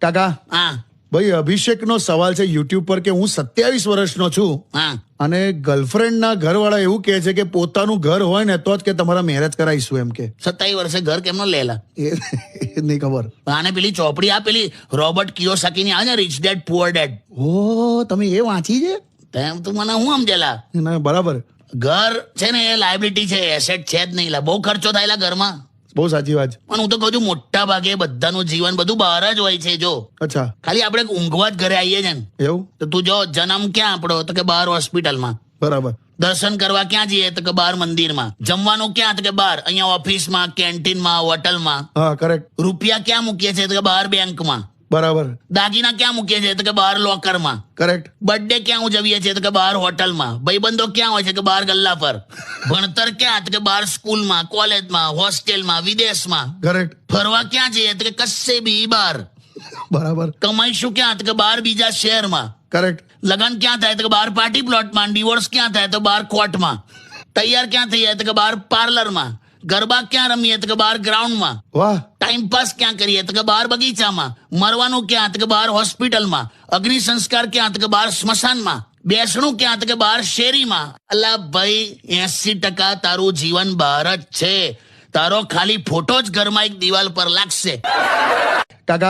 કાકા? હા. ભાઈ અભિષેકનો સવાલ છે યુટ્યુબ પર કે હું સત્યાવીસ વર્ષનો છું હા. અને ગર્લફ્રેન્ડના ઘરવાળા એવું કહે છે કે પોતાનું ઘર હોય ને તો જ કે તમારા મેરેજ કરાવીશું એમ કે. સત્તાવીસ વર્ષે ઘર કેમનો લેલા? એ નહીં ખબર. આને પેલી ચોપડી આ પેલી રોબર્ટ કિયોસાકીની આવે ને રિચ ડેડ પુઅર ડેડ ઓ તમે એ વાંચી છે? તેમ તું મને હું સમજેલા? ના બરાબર. ઘર છે ને એ લાયબિલિટી છે એસેટ છે જ નહીં લા. બહુ ખર્ચો થાયલા ઘરમાં. બહુ સાચી વાત પણ હું તો કહું છું મોટા ભાગે બધાનું જીવન બધું બહાર જ હોય છે જો. અચ્છા. ખાલી આપણે ઊંઘવા જ ઘરે આવીએ છે ને. એવું? તો તું જો જન્મ ક્યાં આપણો તો કે બહાર હોસ્પિટલમાં. બરાબર. દર્શન કરવા ક્યાં જઈએ? તો કે બહાર મંદિરમાં. જમવાનું ક્યાં? તો કે બહાર. અહીંયા ઓફિસમાં કેન્ટીનમાં હોટલમાં. હા કરેક્ટ રૂપિયા ક્યાં મૂકીએ છીએ? તો કે બહાર બેંકમાં. બરાબર. દાગીના ક્યાં મૂકીએ છીએ? તો કે બહાર લોકરમાં. કરેક્ટ બર્થડે ક્યાં ઉજવીએ છીએ? તો કે બહાર હોટલમાં. ભાઈબંધો ક્યાં હોય છે? કે બહાર ગલ્લા પર. ભણતર ક્યાં? તો કે બહાર સ્કૂલમાં કોલેજમાં હોસ્ટેલમાં વિદેશમાં. કરેક્ટ ફરવા ક્યાં જઈએ? તો કે કશે બી બહાર. બરાબર. કમાઈશું ક્યાં? તો કે બહાર બીજા શહેરમાં. કરેક્ટ લગન ક્યાં થાય? તો કે બહાર પાર્ટી પ્લોટમાં. ડિવોર્સ ક્યાં થાય? તો બહાર કોર્ટમાં. તૈયાર ક્યાં થઈ જાય તો કે બહાર પાર્લરમાં. ગરબા ક્યાં રમીએ તો કે બહાર ગ્રાઉન્ડમાં? વાહ. ટાઈમ પાસ ક્યાં કરીએ તો કે બહાર બગીચામાં? મરવાનું ક્યાં તો કે બહાર હોસ્પિટલમાં? અગ્નિ સંસ્કાર ક્યાં તો કે બહાર સ્મશાનમાં? બેસણું ક્યાં તો કે બહાર શેરીમાં? અલા ભાઈ એસી ટકા તારું જીવન બહાર જ છે. તારો ખાલી ફોટો જ ઘરમાં એક દિવાલ પર લાગશે.